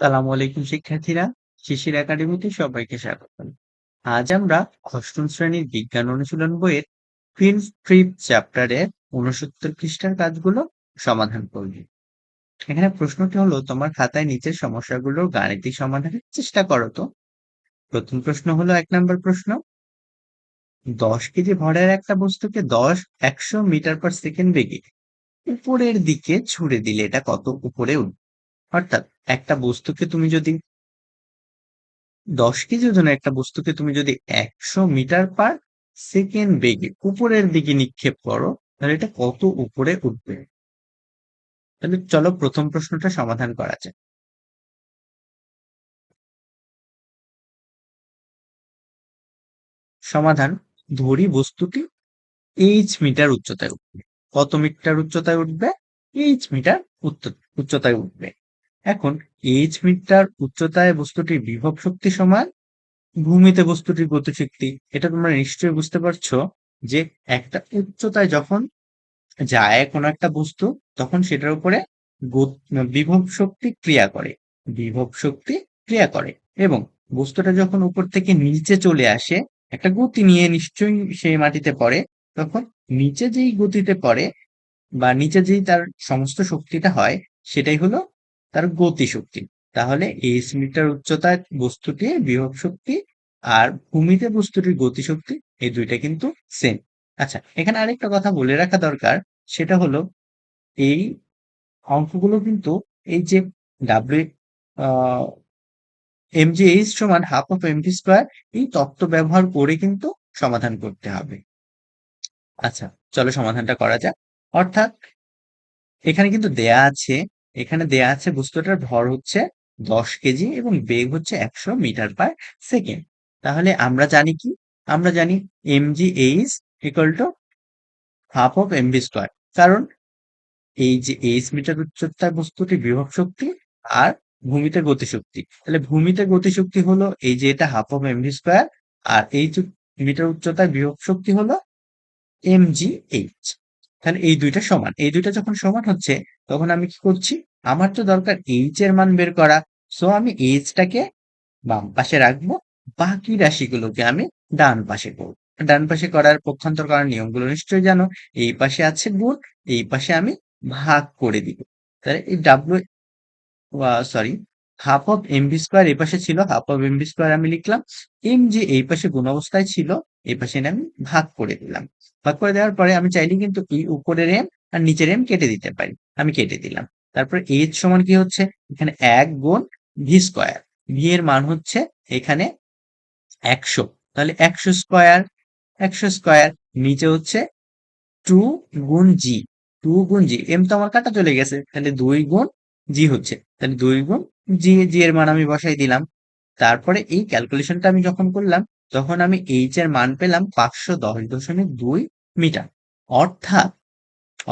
সালামু আলাইকুম শিক্ষার্থীরা, শিশির একাডেমিতে সবাইকে স্বাগত আজ আমরা অষ্টম শ্রেণির বিজ্ঞান অনুশীলন বইয়ের ফিল্ড ট্রিপ চ্যাপ্টারের উনসত্তর পৃষ্ঠার কাজগুলো সমাধান করব। এখানে প্রশ্নটি হলো, তোমার খাতায় নিচের সমস্যাগুলোর গাণিতিক সমাধানের চেষ্টা করো তো। প্রথম প্রশ্ন হলো এক নম্বর প্রশ্ন। দশ কেজি ভরের একটা বস্তুকে দশ একশো মিটার পার সেকেন্ড বেগে উপরের দিকে ছুড়ে দিলে এটা কত উপরে উঠবে? অর্থাৎ একটা বস্তুকে তুমি যদি দশ কেজি ওজনের একটা বস্তুকে তুমি যদি একশো মিটার পার সেকেন্ড বেগে উপরের দিকে নিক্ষেপ করো, তাহলে এটা কত উপরে উঠবে? তাহলে চলো প্রথম প্রশ্নটা সমাধান করা যায় সমাধান, ধরি বস্তুটি এইচ মিটার উচ্চতায় উঠবে। কত মিটার উচ্চতায় উঠবে? এইচ মিটার উচ্চতায় উঠবে। এখন এইচ মিটার উচ্চতায় বস্তুটির বিভব শক্তি সমান ভূমিতে বস্তুটির গতিশক্তি এটা তোমরা নিশ্চয়ই বুঝতে পারছ যে একটা উচ্চতায় যখন যায় কোনো একটা বস্তু, তখন সেটার উপরে বিভব শক্তি ক্রিয়া করে, বিভব শক্তি ক্রিয়া করে এবং বস্তুটা যখন উপর থেকে নিচে চলে আসে, একটা গতি নিয়ে নিশ্চয়ই সেই মাটিতে পড়ে, তখন নিচে যেই গতিতে পড়ে বা নিচে যেই তার সমস্ত শক্তিটা হয়, সেটাই হলো তার গতি শক্তি তাহলে এইচ মিটার উচ্চতায় বস্তুটি, বিভব শক্তি আর ভূমিতে বস্তুটির গতিশক্তি এই দুইটা কিন্তু সেম আচ্ছা এখানে আরেকটা কথা বলে রাখা দরকার, সেটা হলো এই অঙ্কগুলো কিন্তু এই যে ডাব্লিউ এম জি এইচ সমান হাফ অফ এম স্কোয়ার এই তত্ত্ব ব্যবহার করে কিন্তু সমাধান করতে হবে। আচ্ছা চলো সমাধানটা করা যাক। অর্থাৎ এখানে কিন্তু দেয়া আছে এখানে দেয়া আছে বস্তুটার ভর হচ্ছে দশ কেজি এবং বেগ হচ্ছে একশো মিটার পার সেকেন্ড। তাহলে আমরা জানি কি? আমরা জানি M G H equal to half of M B square কারণ এই যে এইচ মিটার উচ্চতার বস্তুটি বিভব শক্তি আর ভূমিতে গতিশক্তি। তাহলে ভূমিতে গতিশক্তি হলো এই যে এটা হাফ অফ এম স্কোয়ার আর এই মিটার উচ্চতার বিভব শক্তি হলো এম জি এইচ তাহলে এই দুইটা সমান। এই দুইটা যখন সমান হচ্ছে, তখন আমি কি করছি? আমার তো দরকার এইচ এর মান বের করা। সো আমি এইচটাকে বাম পাশে রাখব। বাকি রাশিগুলোকে আমি ডান পাশে করব। ডান পাশে করার পক্ষান্তর করার নিয়মগুলো নিশ্চয়ই জানো। এই পাশে আছে গুণ, এই পাশে আমি ভাগ করে দিব। তাহলে এই W sorry half of M V square এই পাশে ছিল half of M V square আমি লিখলাম। এম যে এই পাশে গুণ অবস্থায় ছিল, এই পাশে আমি ভাগ করে দিলাম। ভাগ করে দেওয়ার পরে আমি চাইলে কিন্তু এই উপরের এম আর নিচের এম কেটে দিতে পারি। আমি কেটে দিলাম। তারপর এইচ সমান কি হচ্ছে? এখানে এক গুণ ভি স্কোয়ার ভি এর মান হচ্ছে এখানে একশো। তাহলে একশো স্কোয়ার একশো স্কোয়ার নিচে হচ্ছে টু গুণ জি টু গুণ জি এম তো আমার কাটা চলে গেছে। তাহলে দুই গুণ জি হচ্ছে। তাহলে দুই গুণ জি জি এর মান আমি বসাই দিলাম। তারপরে এই ক্যালকুলেশনটা আমি যখন করলাম, তখন আমি এইচ এর মান পেলাম পাঁচশো দশ দশমিক দুই মিটার। অর্থাৎ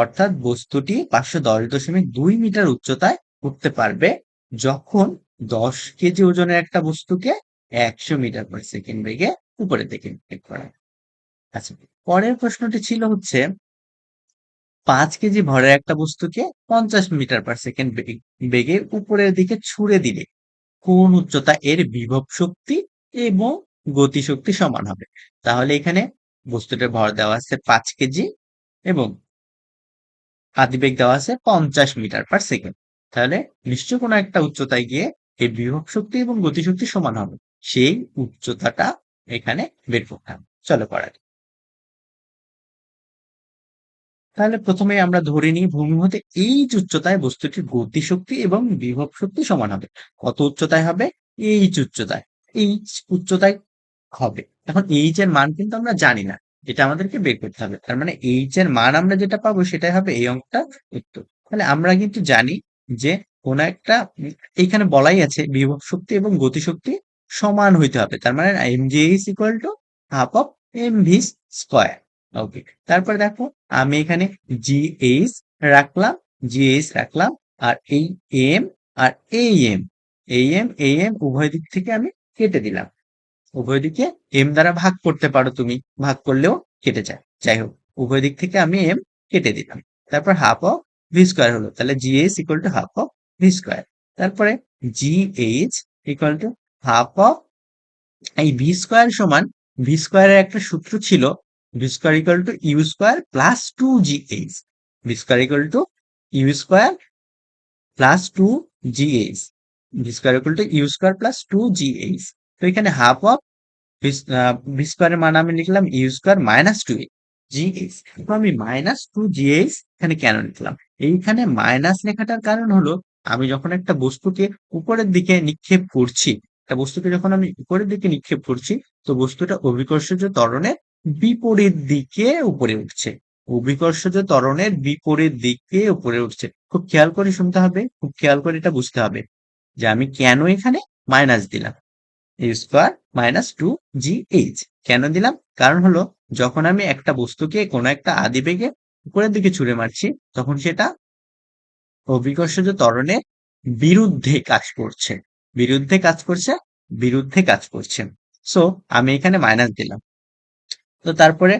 অর্থাৎ বস্তুটি পাঁচশো দশ দশমিক দুই মিটার উচ্চতায় উঠতে পারবে যখন দশ কেজি ওজনের একটা বস্তুকে একশো মিটার পার সেকেন্ড বেগে উপরের দিকে আচ্ছা পরের প্রশ্নটি ছিল হচ্ছে পাঁচ কেজি ভরের একটা বস্তুকে পঞ্চাশ মিটার পার সেকেন্ড বেগে উপরের দিকে ছুড়ে দিলে কোন উচ্চতা এর বিভব শক্তি এবং গতিশক্তি সমান হবে। তাহলে এখানে বস্তুটার ভর দেওয়া আছে পাঁচ কেজি এবং আদিবেগ দেওয়া আছে পঞ্চাশ মিটার পার সেকেন্ড তাহলে নিশ্চয় কোনো একটা উচ্চতায় গিয়ে এর বিভব শক্তি এবং গতিশক্তি সমান হবে। সেই উচ্চতাটা এখানে বের করতে হবে। চলো করা তাহলে প্রথমে আমরা ধরে নিই ভূমি হতে এই উচ্চতায় বস্তুটির গতিশক্তি এবং বিভব শক্তি সমান হবে। কত উচ্চতায় হবে? এইচ উচ্চতায়। এইচ উচ্চতায় হবে। এখন এইচ এর মান কিন্তু আমরা জানি না। এটা আমাদেরকে বের করতে হবে। তার মানে এইচ এর মান আমরা যেটা পাবো সেটাই হবে এই অঙ্কটা উত্তর। তাহলে আমরা কিন্তু জানি যে কোন একটা এখানে বলাই আছে বিভব শক্তি এবং গতিশক্তি সমান হইতে হবে। তার মানে M G H equal to half of M V square okay তারপরে দেখো, আমি এখানে জি এইচ রাখলাম জি এইচ রাখলাম, আর এই এম আর এই এম এই এম এই এম উভয় দিক থেকে আমি কেটে দিলাম। উভয় দিকে এম দ্বারা ভাগ করতে পারো তুমি, ভাগ করলেও কেটে যায়। যাই হোক, উভয় দিক থেকে আমি এম কেটে দিলাম। তারপর হাফ অফ ভি স্কোয়ার হলো, তাহলে G S equal to half of V square তারপরে G H equal to half of এই ভি স্কোয়ার সমান ভি স্কোয়ারের একটা সূত্র ছিল equal to U square plus two G H V square equal to U square plus two G H V square equal to U square plus two G H তো এখানে half of V স্কোয়ারের মান আমি লিখলাম U square minus two G H তো আমি minus two G H এখানে কেন লিখলাম? এইখানে মাইনাস লেখাটার কারণ হলো, আমি যখন একটা বস্তুকে উপরের দিকে নিক্ষেপ করছি, একটা বস্তুকে যখন আমি উপরের দিকে নিক্ষেপ করছি, তো বস্তুটা অভিকর্ষজ ত্বরণের বিপরীত দিকে উপরে উঠছে। অভিকর্ষজ ত্বরণের বিপরীত দিকে উপরে উঠছে। খুব খেয়াল করে শুনতে হবে, খুব খেয়াল করে এটা বুঝতে হবে যে আমি কেন এখানে মাইনাস দিলাম। Square minus two G H কেন দিলাম? কারণ হলো, যখন আমি একটা বস্তুকে কোনো একটা আদি বেগে উপরের দিকে ছুড়ে মারছি, তখন সেটা অভিকর্ষজ ত্বরণের বিরুদ্ধে কাজ করছে। বিরুদ্ধে কাজ করছে, বিরুদ্ধে কাজ করছে। সো আমি এখানে মাইনাস দিলাম। তো তারপরে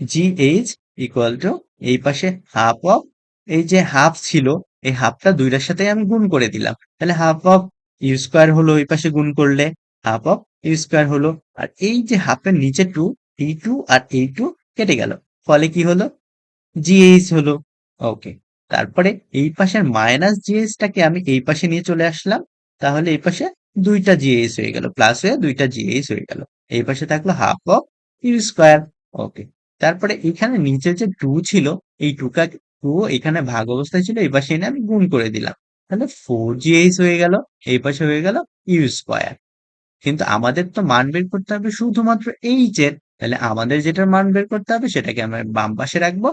জি এইচ ইকুয়াল টু এই পাশে হাফ অফ এই যে হাফ ছিল, এই হাফটা দুইটার সাথে আমি গুণ করে দিলাম। তাহলে হাফ অফ ইউ স্কোয়ার হলো এই পাশে গুণ করলে হাফ অফ ইউ স্কোয়ার হলো। আর এই যে হাফের নিচে টু এই টু আর এই টু কেটে গেল। ফলে কি হলো? জিএইচ হলো। ওকে তারপরে এই পাশের মাইনাস জিএইচটাকে আমি এই পাশে নিয়ে চলে আসলাম। তাহলে এই পাশে দুইটা জিএইচ হয়ে গেল প্লাস হয়ে দুইটা জিএইচ হয়ে গেল। এই পাশে থাকল half of U square okay তারপরে এখানে নিচে যে টু ছিল, এই টুকা টু এখানে ভাগ অবস্থায় ছিল এই পাশে এনে আমি গুণ করে দিলাম। তাহলে ফোর জি এইচ হয়ে গেল, এই পাশে হয়ে গেল ইউ স্কোয়ার কিন্তু আমাদের তো মান বের করতে হবে শুধুমাত্র এইচ এর। তাহলে আমাদের যেটার মান বের করতে হবে, সেটাকে আমরা বাম পাশে রাখব,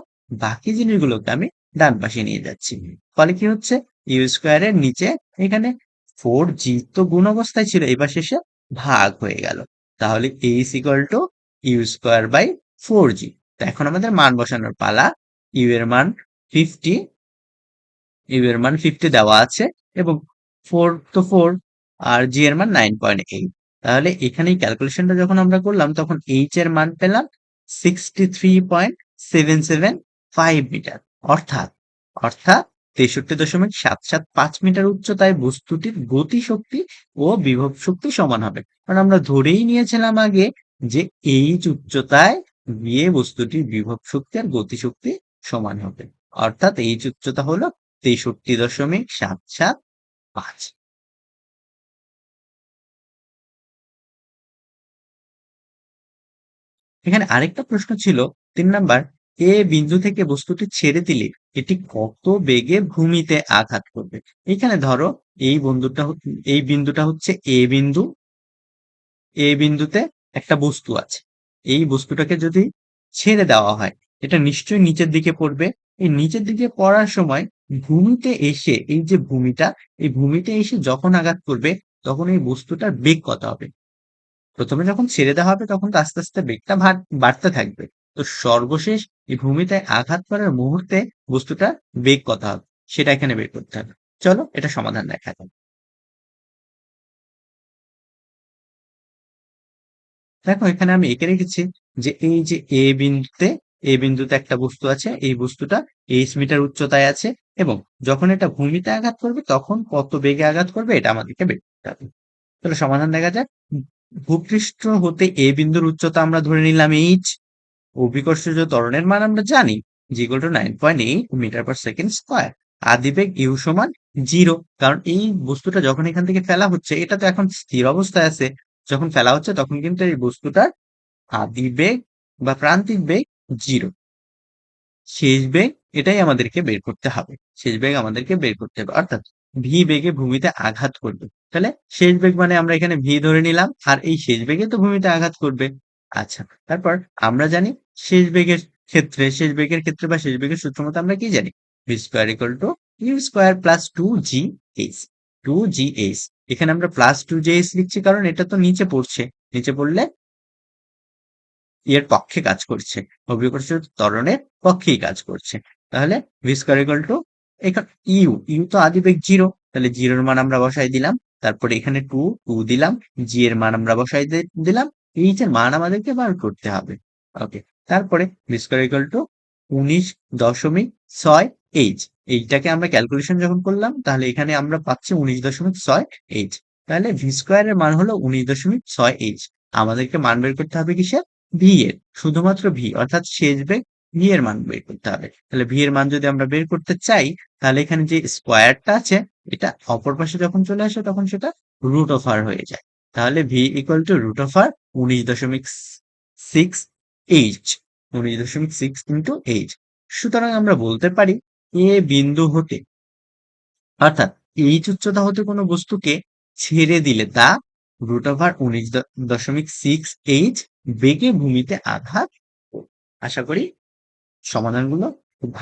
বাকি জিনিসগুলোকে আমি ডান পাশে নিয়ে যাচ্ছি। ফলে কি হচ্ছে? ইউ স্কোয়ারের নিচে এখানে ফোর জি তো গুণ অবস্থায় ছিল পাশে এসে ভাগ হয়ে গেল। তাহলে H equal to U square by four G তো এখন আমাদের মান বসানোর পালা ইউ এর মান ফিফটি ইউ এর মান ফিফটি দেওয়া আছে এবং ফোর তো ফোর আর জি এর মান নাইন পয়েন্ট এইট তাহলে এখানে ক্যালকুলেশনটা যখন আমরা করলাম, তখন এইচ এর মান পেলাম sixty three point seven seven five metre অর্থাৎ অর্থাৎ তেষট্টি দশমিক সাত সাত পাঁচ মিটার উচ্চতায় বস্তুটির গতি শক্তি ও বিভব শক্তি সমান হবে। কারণ আমরা ধরেই নিয়েছিলাম আগে যে এইচ উচ্চতায় গিয়ে বস্তুটির বিভব শক্তি আর গতি শক্তি সমান হবে। অর্থাৎ এইচ উচ্চতা হলো তেষট্টি দশমিক সাত সাত পাঁচ। এখানে আরেকটা প্রশ্ন ছিল, তিন নাম্বার, এ বিন্দু থেকে বস্তুটি ছেড়ে দিলে এটি কত বেগে ভূমিতে আঘাত করবে? এখানে ধরো, এই বন্ধুটা এই বিন্দুটা হচ্ছে এ বিন্দু। এ বিন্দুতে একটা বস্তু আছে। এই বস্তুটাকে যদি ছেড়ে দেওয়া হয়, এটা নিশ্চয়ই নিচের দিকে পড়বে। এই নিচের দিকে পড়ার সময় ভূমিতে এসে এই যে ভূমিটা, এই ভূমিতে এসে যখন আঘাত করবে, তখন এই বস্তুটার বেগ কত হবে? প্রথমে যখন ছেড়ে দেওয়া হবে, তখন তো আস্তে আস্তে বেগটা বাড়তে থাকবে। তো সর্বশেষ এই ভূমিতে আঘাত করার মুহূর্তে বস্তুটা বেগ কত হবে, সেটা এখানে বের করতে হবে। চলো, এটা সমাধান দেখা যাক দেখো, এখানে আমি এঁকে রেখেছি যে এই যে এ বিন্দুতে এ বিন্দুতে একটা বস্তু আছে, এই বস্তুটা এইচ মিটার উচ্চতায় আছে এবং যখন এটা ভূমিতে আঘাত করবে, তখন কত বেগে আঘাত করবে, এটা আমাদেরকে বের করতে হবে। তাহলে সমাধান দেখা যাক। ভূপৃষ্ঠ হতে এ বিন্দুর উচ্চতা আমরা ধরে নিলাম এইচ। অভিকর্ষজ ত্বরণের মান আমরা জানি G equal to nine point eight metre per second square আদিবেগ U সমান জিরো কারণ এই বস্তুটা যখন এখান থেকে ফেলা হচ্ছে, এটা তো এখন স্থির অবস্থায় আছে। যখন ফেলা হচ্ছে, তখন কিন্তু এই বস্তুটার আদি বেগ বা প্রান্তিক বেগ জিরো শেষ বেগ এটাই আমাদেরকে বের করতে হবে। শেষ বেগ আমাদেরকে বের করতে হবে। অর্থাৎ ভি বেগে ভূমিতে আঘাত করবে। তাহলে শেষ বেগ মানে আমরা এখানে ভি ধরে নিলাম, আর এই শেষ বেগে তো ভূমিতে আঘাত করবে। আচ্ছা তারপর আমরা জানি শেষ বেগের ক্ষেত্রে, শেষ বেগের ক্ষেত্রে বা শেষ বেগের সূত্র মতো আমরা কি জানি? V square equal to U square plus two G H two G H এখানে আমরা প্লাস টু জি এইচ লিখছি, কারণ এটা তো নিচে পড়ছে। নিচে পড়লে এর পক্ষে কাজ করছে। অভিকর্ষ ত্বরণের পক্ষেই কাজ করছে। তাহলে ভি স্কোয়ার টু এখানে ইউ ইউ তো আদিবেগ জিরো তাহলে জিরোর মান আমরা বসাই দিলাম। তারপরে এখানে টু টু দিলাম। জি এর মান আমরা বসাই দিলাম। এইচ এর মান আমাদেরকে বার করতে হবে। ওকে তারপরে ভি স্কোয়ার টু উনিশ দশমিক ছয় এইচ এইটাকে আমরা ক্যালকুলেশন যখন করলাম, তাহলে এখানে আমরা পাচ্ছি উনিশ দশমিক ছয় এইচ তাহলে ভি স্কোয়ারের মান হলো উনিশ দশমিক ছয় এইচ আমাদেরকে মান বের করতে হবে কিসের? ভি এর। শুধুমাত্র ভি অর্থাৎ শেষ বেগ ভি এর মান বের করতে হবে। তাহলে ভি এর মান যদি আমরা বের করতে চাই, তাহলে এখানে যে স্কোয়ারটা আছে, এটা অপর পাশে যখন চলে আসে, তখন সেটা রুট অফ আর হয়ে যায়। তাহলে V equal to root of আর উনিশ দশমিক সিক্স এইচ উনিশ দশমিক সিক্স ইন্টু এইচ সুতরাং আমরা বলতে পারি এ বিন্দু হতে অর্থাৎ এইচ উচ্চতা হতে কোনো বস্তুকে ছেড়ে দিলে তা রুট ওভার উনিশ দশমিক সিক্স এইচ বেগে ভূমিতে আঘাত। আশা করি সমাধানগুলো খুব ভালো